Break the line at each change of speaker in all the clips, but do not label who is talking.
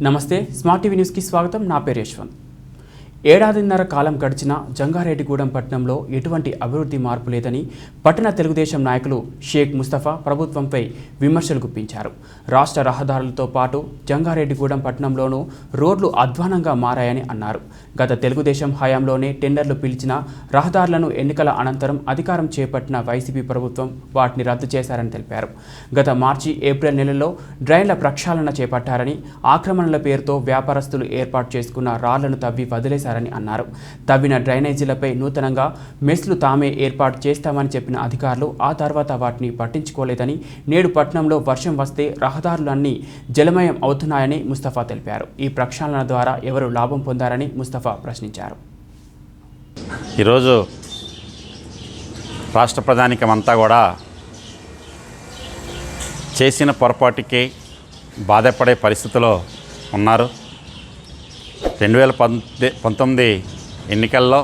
నమస్తే smart TV న్యూస్కి స్వాగతం. నా పేరు యశ్వంత్. ఏడాదిన్నర కాలం గడిచినా జంగారెడ్డిగూడెం పట్టణంలో ఎటువంటి అభివృద్ధి మార్పు లేదని పట్టణ తెలుగుదేశం నాయకులు షేక్ ముస్తఫా ప్రభుత్వంపై విమర్శలు గుప్పించారు. రాష్ట్ర రహదారులతో పాటు జంగారెడ్డిగూడెం పట్టణంలోనూ రోడ్లు అధ్వానంగా మారాయని అన్నారు. గత తెలుగుదేశం హయాంలోనే టెండర్లు పిలిచిన రహదారులను ఎన్నికల అనంతరం అధికారం చేపట్టిన వైసీపీ ప్రభుత్వం వాటిని రద్దు చేశారని తెలిపారు. గత మార్చి ఏప్రిల్ నెలలో డ్రైన్ల ప్రక్షాళన చేపట్టారని ఆక్రమణల పేరుతో వ్యాపారస్తులు ఏర్పాటు చేసుకున్న రాళ్ళను తవ్వి వదిలేశారని అన్నారు. తవ్విన డ్రైనేజీలపై నూతనంగా మెస్లు తామే ఏర్పాటు చేస్తామని చెప్పిన అధికారులు ఆ తర్వాత వాటిని పట్టించుకోలేదని నేడు పట్టణంలో వర్షం వస్తే రహదారులన్నీ జలమయం అవుతున్నాయని ముస్తఫా తెలిపారు. ఈ ప్రక్షాళన ద్వారా ఎవరు లాభం పొందారని ముస్తఫా ప్రశ్నించారు.
ఈరోజు రాష్ట్ర ప్రధానికమంతా కూడా చేసిన పొరపాటుకి బాధపడే పరిస్థితిలో ఉన్నారు. రెండు వేల పంతొమ్మిది పంతొమ్మిది ఎన్నికల్లో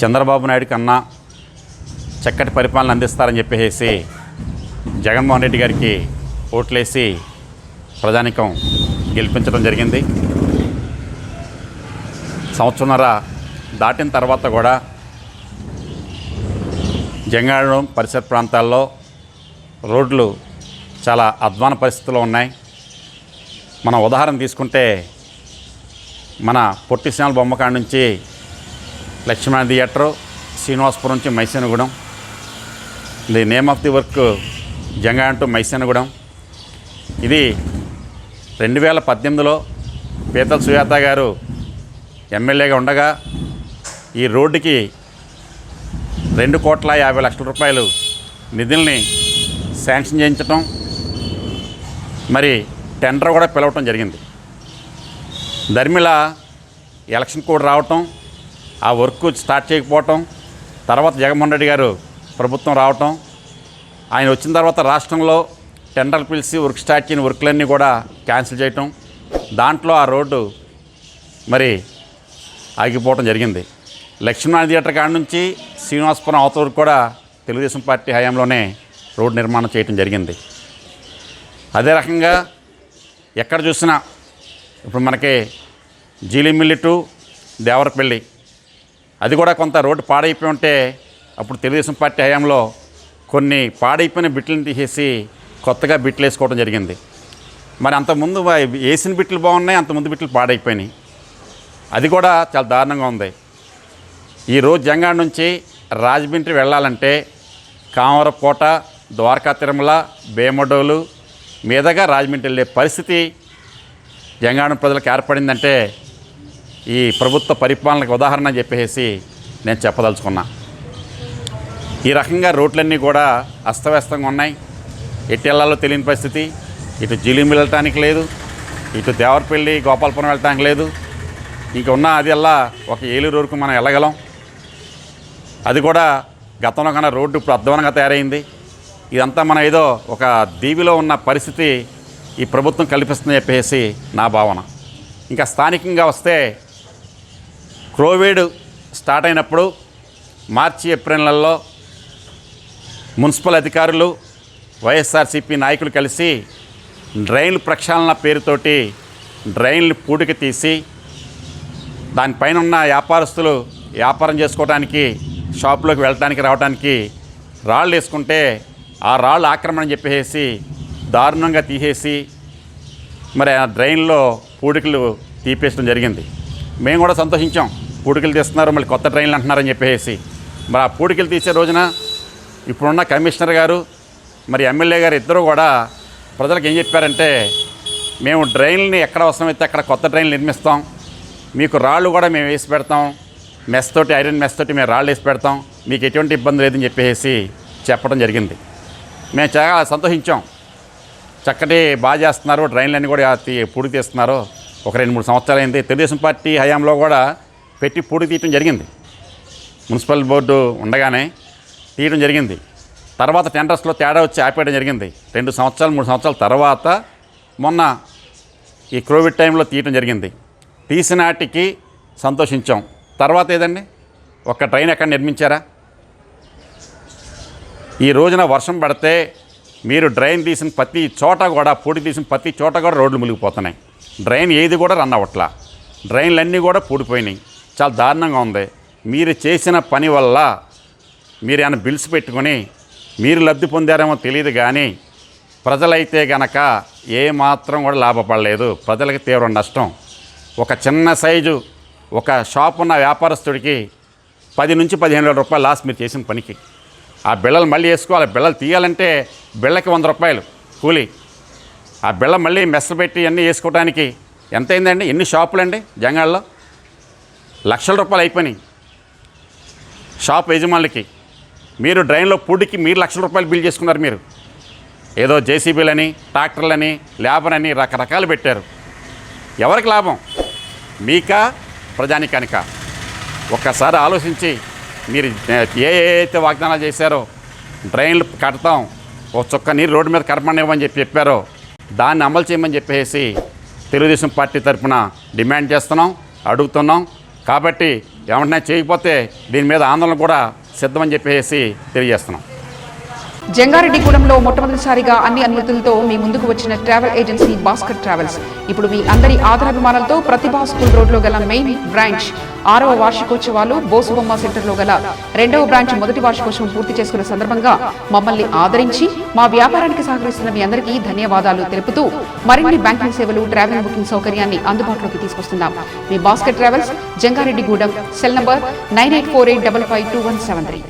చంద్రబాబు నాయుడు కన్నా చక్కటి పరిపాలన అందిస్తారని చెప్పేసి జగన్మోహన్ రెడ్డి గారికి ఓట్లేసి ప్రజానికం గెలిపించడం జరిగింది. సంవత్సరంన్నర దాటిన తర్వాత కూడా జంగాళం పరిసర ప్రాంతాల్లో రోడ్లు చాలా అధ్వాన పరిస్థితుల్లో ఉన్నాయి. మనం ఉదాహరణ తీసుకుంటే మన పొట్టి శ్యామల బొమ్మకాడ నుంచి లక్ష్మణ థియేటరు శ్రీనివాసపురం నుంచి Maisanagudem the name of the work Janga to Maisanagudem. ఇది రెండు వేల పద్దెనిమిదిలో పీతల సుజాత గారు ఎమ్మెల్యేగా ఉండగా ఈ రోడ్డుకి రెండు కోట్ల యాభై లక్షల రూపాయలు నిధుల్ని శాంక్షన్ చేయించటం మరి టెండర్ కూడా పిలవటం జరిగింది. ధర్మిళ ఎలక్షన్ కోడ్ రావటం ఆ వర్క్ స్టార్ట్ చేయకపోవటం తర్వాత జగన్మోహన్ రెడ్డి గారు ప్రభుత్వం రావటం ఆయన వచ్చిన తర్వాత రాష్ట్రంలో టెండర్లు పిలిచి వర్క్ స్టార్ట్ చేయని వర్క్లన్నీ కూడా క్యాన్సిల్ చేయటం దాంట్లో ఆ రోడ్డు మరి ఆగిపోవటం జరిగింది. లక్ష్మీనారాయణ థియేటర్ కాడ నుంచి శ్రీనివాసపురం అవత వరకు కూడా తెలుగుదేశం పార్టీ హయాంలోనే రోడ్డు నిర్మాణం చేయటం జరిగింది. అదే రకంగా ఎక్కడ చూసినా ఇప్పుడు మనకి జీలిమిల్లి టు దేవరపల్లి. అది కూడా కొంత రోడ్డు పాడైపోయి ఉంటే అప్పుడు తెలుగుదేశం పార్టీ హయాంలో కొన్ని పాడైపోయిన బిట్లను తీసేసి కొత్తగా బిట్లు వేసుకోవడం జరిగింది. మరి అంతకుముందు వేసిన బిట్లు బాగున్నాయి అంతకుముందు బిట్లు పాడైపోయినాయి. అది కూడా చాలా దారుణంగా ఉంది. ఈరోజు జంగాడ నుంచి రాజమండ్రి వెళ్ళాలంటే కామరకోట ద్వారకా తిరుమల బేమడోలు మీదగా రాజమండ్రి వెళ్ళే పరిస్థితి జంగాణం ప్రజలకు ఏర్పడిందంటే ఈ ప్రభుత్వ పరిపాలనకు ఉదాహరణ చెప్పేసి నేను చెప్పదలుచుకున్నా. ఈ రకంగా రోడ్లన్నీ కూడా అస్తవ్యస్తంగా ఉన్నాయి. ఎటు వెళ్ళాలో తెలియని పరిస్థితి. ఇటు జిలిం వెళ్ళటానికి లేదు. ఇటు దేవరపల్లి గోపాలపురం వెళ్ళటానికి లేదు. ఇంక ఉన్న అది అలా ఒక ఏలూరు వరకు మనం వెళ్ళగలం. అది కూడా గతంలో కన్నా రోడ్డు ఇప్పుడు అధ్వానంగా తయారైంది. ఇదంతా మనం ఏదో ఒక దీవిలో ఉన్న పరిస్థితి ఈ ప్రభుత్వం కల్పిస్తుందని చెప్పేసి నా భావన. ఇంకా స్థానికంగా వస్తే కోవిడ్ స్టార్ట్ అయినప్పుడు మార్చి ఏప్రిల్ నెలలో మున్సిపల్ అధికారులు వైఎస్ఆర్సీపీ నాయకులు కలిసి డ్రైన్లు ప్రక్షాళన పేరుతోటి డ్రైన్లు పూడికి తీసి దానిపైన ఉన్న వ్యాపారస్తులు వ్యాపారం చేసుకోవడానికి షాపులోకి వెళ్ళటానికి రావడానికి రాళ్ళు వేసుకుంటే ఆ రాళ్ళు ఆక్రమణ చెప్పేసి దారుణంగా తీసేసి మరి ఆ డ్రైన్లో పూడికలు తీపేయడం జరిగింది. మేము కూడా సంతోషించాం. పూడికలు తీస్తున్నారు మళ్ళీ కొత్త ట్రైన్లు అంటున్నారని చెప్పేసి. మరి ఆ పూడికలు తీసే రోజున ఇప్పుడున్న కమిషనర్ గారు మరి ఎమ్మెల్యే గారు ఇద్దరు కూడా ప్రజలకు ఏం చెప్పారంటే మేము డ్రైన్లని ఎక్కడ అవసరమైతే అక్కడ కొత్త డ్రైన్లు నిర్మిస్తాం. మీకు రాళ్ళు కూడా మేము వేసి పెడతాం. మెస్ తోటి ఐరన్ మెస్ తోటి మేము రాళ్ళు వేసి పెడతాం. మీకు ఎటువంటి ఇబ్బంది లేదని చెప్పేసి చెప్పడం జరిగింది. మేము చాలా సంతోషించాం. చక్కటి బాగా చేస్తున్నారు ట్రైన్లన్నీ కూడా పూడి తీస్తున్నారు. ఒక రెండు మూడు సంవత్సరాలు అయింది. తెలుగుదేశం పార్టీ హయాంలో కూడా పెట్టి పూడి తీయటం జరిగింది. మున్సిపల్ బోర్డు ఉండగానే తీయడం జరిగింది. తర్వాత టెండర్స్లో తేడా వచ్చి ఆపేయడం జరిగింది. రెండు సంవత్సరాలు మూడు సంవత్సరాల తర్వాత మొన్న ఈ కోవిడ్ టైంలో తీయటం జరిగింది. తీసినాటికి సంతోషించాం. తర్వాత ఏదండి? ఒక ట్రైన్ ఎక్కడ నిర్మించారా? ఈ రోజున వర్షం పడితే మీరు డ్రైన్ తీసిన ప్రతి చోట కూడా పొడి తీసిన ప్రతి చోట కూడా రోడ్లు మునిగిపోతున్నాయి. డ్రైన్ ఏది కూడా రన్ అవ్వట్లా. డ్రైన్లన్నీ కూడా పూడిపోయినాయి. చాలా దారుణంగా ఉంది. మీరు చేసిన పని వల్ల మీరు ఏమైనా బిల్స్ పెట్టుకొని మీరు లబ్ధి పొందారేమో తెలియదు కానీ ప్రజలైతే గనక ఏమాత్రం కూడా లాభపడలేదు. ప్రజలకు తీవ్ర నష్టం. ఒక చిన్న సైజు ఒక షాప్ ఉన్న వ్యాపారస్తుడికి పది నుంచి పదిహేను వేల రూపాయలు లాస్ మీరు చేసిన పనికి. ఆ బిళ్ళలు మళ్ళీ వేసుకోవాలి. బిళ్ళలు తీయాలంటే బిళ్ళకి వంద రూపాయలు కూలి. ఆ బిళ్ళ మళ్ళీ మెస్స పెట్టి అన్నీ వేసుకోవడానికి ఎంత అయిందండి? ఎన్ని షాపులు అండి జంగాల్లో? లక్షల రూపాయలు అయిపోయినాయి షాప్ యజమానులకి. మీరు డ్రైన్లో పూడికి మీరు లక్షల రూపాయలు బిల్ చేసుకున్నారు మీరు. ఏదో జేసీబీలని ట్రాక్టర్లని లేబర్ అని రకరకాలు పెట్టారు. ఎవరికి లాభం? మీకా? ప్రజానికానిక? ఒక్కసారి ఆలోచించి మీరు ఏ అయితే వాగ్దానాలు చేశారో డ్రైన్లు కడతాం ఒక చుక్క నీరు రోడ్డు మీద కరపనివ్వమని చెప్పి చెప్పారో దాన్ని అమలు చేయమని చెప్పేసి తెలుగుదేశం పార్టీ తరఫున డిమాండ్ చేస్తున్నాం అడుగుతున్నాం. కాబట్టి ఏమంటే చేయకపోతే దీని మీద ఆందోళన కూడా సిద్ధమని చెప్పేసి తెలియజేస్తున్నాం.
జంగారెడ్డిగూడెంలో మొట్టమొదటిసారిగా అన్ని అనుమతులతో మీ ముందుకు వచ్చిన ట్రావెల్ ఏజెన్సీ భాస్కర్ ట్రావెల్స్. ఇప్పుడు మీ అందరి ఆదరాభిమానాలతో ప్రతిభా స్కూల్ రోడ్లో గల మెయిన్ బ్రాంచ్ ఆరవ వార్షికోత్సవాలు బోసుబొమ్మ సెంటర్లో గల రెండవ బ్రాంచ్ మొదటి వార్షికోత్సవం పూర్తి చేసుకున్న సందర్భంగా మమ్మల్ని ఆదరించి మా వ్యాపారానికి సహకరిస్తున్న మీ అందరికీ ధన్యవాదాలు తెలుపుతూ మరిన్ని బ్యాంకింగ్ సేవలు ట్రావెల్ బుకింగ్ సౌకర్యాన్ని అందుబాటులోకి తీసుకొస్తున్నాం. మీ Bhaskar travels Jangareddygudem cell number nine eight four eight double five two one seven three.